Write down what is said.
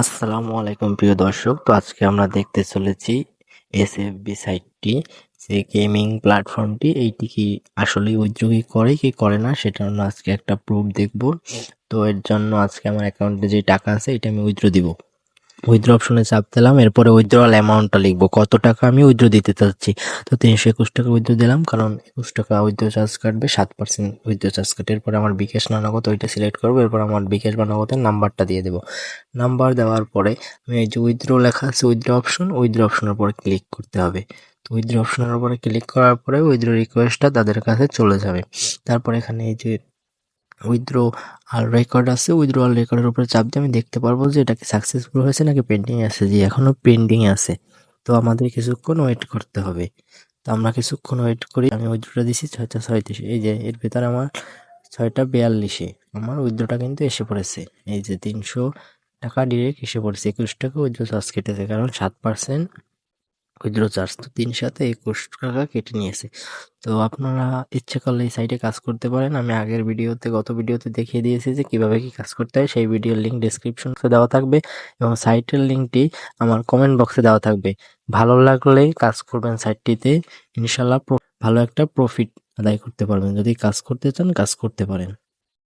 আসসালামু আলাইকুম, প্রিয় দর্শক। তো আজকে আমরা দেখতে চলেছি এস এফ বি সাইটটি, যে গেমিং প্ল্যাটফর্মটি, এইটি কি আসলে উদ্যোগী করে কি করে না সেটা আমরা আজকে একটা প্রুফ দেখব। তো এর জন্য আজকে আমার অ্যাকাউন্টে যে টাকা আছে, এটা আমি উইথড্র দিব। উইথড্র অপশনে চাপ দিলাম, এরপরে উইথড্রয়াল অ্যামাউন্টটা লিখব। কত টাকা আমি উইথড্র দিতে চাচ্ছি? তো তিনশো একুশ টাকা উইথড্র দিলাম, কারণ একুশ টাকা উইথড্র চার্জ কাটবে, সাত পার্সেন্ট উইথড্র চার্জ কাটে এরপর আমার বিকাশ না নগদ, ওইটা সিলেক্ট করব, এরপর আমার বিকাশ বা নগদের নাম্বারটা দিয়ে দেবো। নাম্বার দেওয়ার পরে আমি এই যে উইথড্র লেখা আছে উইথড্র অপশন উইথড্র অপশনের উপরে ক্লিক করতে হবে। তো উইথড্র অপশনের উপরে ক্লিক করার পরে উইথড্র রিকোয়েস্টটা তাদের কাছে চলে যাবে। তারপর এখানে এই যে উইথড্র আর রেকর্ড আছে উইথড্রয়াল রেকর্ডের উপরে চাপ দিয়ে আমি দেখতে পারব যে এটা কি সাকসেসফুল হয়েছে নাকি পেন্ডিং আছে, যে এখনও পেন্ডিং আছে। তো আমাদের কিছুক্ষণ ওয়েট করতে হবে। তো আমরা কিছুক্ষণ ওয়েট করি, আমি উইথড্রটা দিছি ছয়টা ছয়ত্রিশ, এই যে এর ভিতরে আমার ছয়টা বিয়াল্লিশে, আমার উইথড্রটা কিন্তু এসে পড়েছে। এই যে তিনশো টাকা ডিরেক্ট এসে পড়েছে, একুশ টাকা উইথড্র চার্জ কেটেছে কারণ সাত পার্সেন্ট উইথড্র চার্জ তো তিন সাথে একুশ টাকা কেটে নিয়েছে। তো আপনারা ইচ্ছে করলে এই সাইটে কাজ করতে পারেন। আমি আগের ভিডিওতে, গত ভিডিওতে দেখিয়ে দিয়েছি যে কীভাবে কি কাজ করতে হয়। সেই ভিডিওর লিঙ্ক ডিসক্রিপশনে দেওয়া থাকবে এবং সাইটের লিঙ্কটি আমার কমেন্ট বক্সে দেওয়া থাকবে। ভালো লাগলে কাজ করবেন সাইটটিতে ইনশাল্লাহ ভালো একটা প্রফিট আদায় করতে পারবেন। যদি কাজ করতে চান, কাজ করতে পারেন।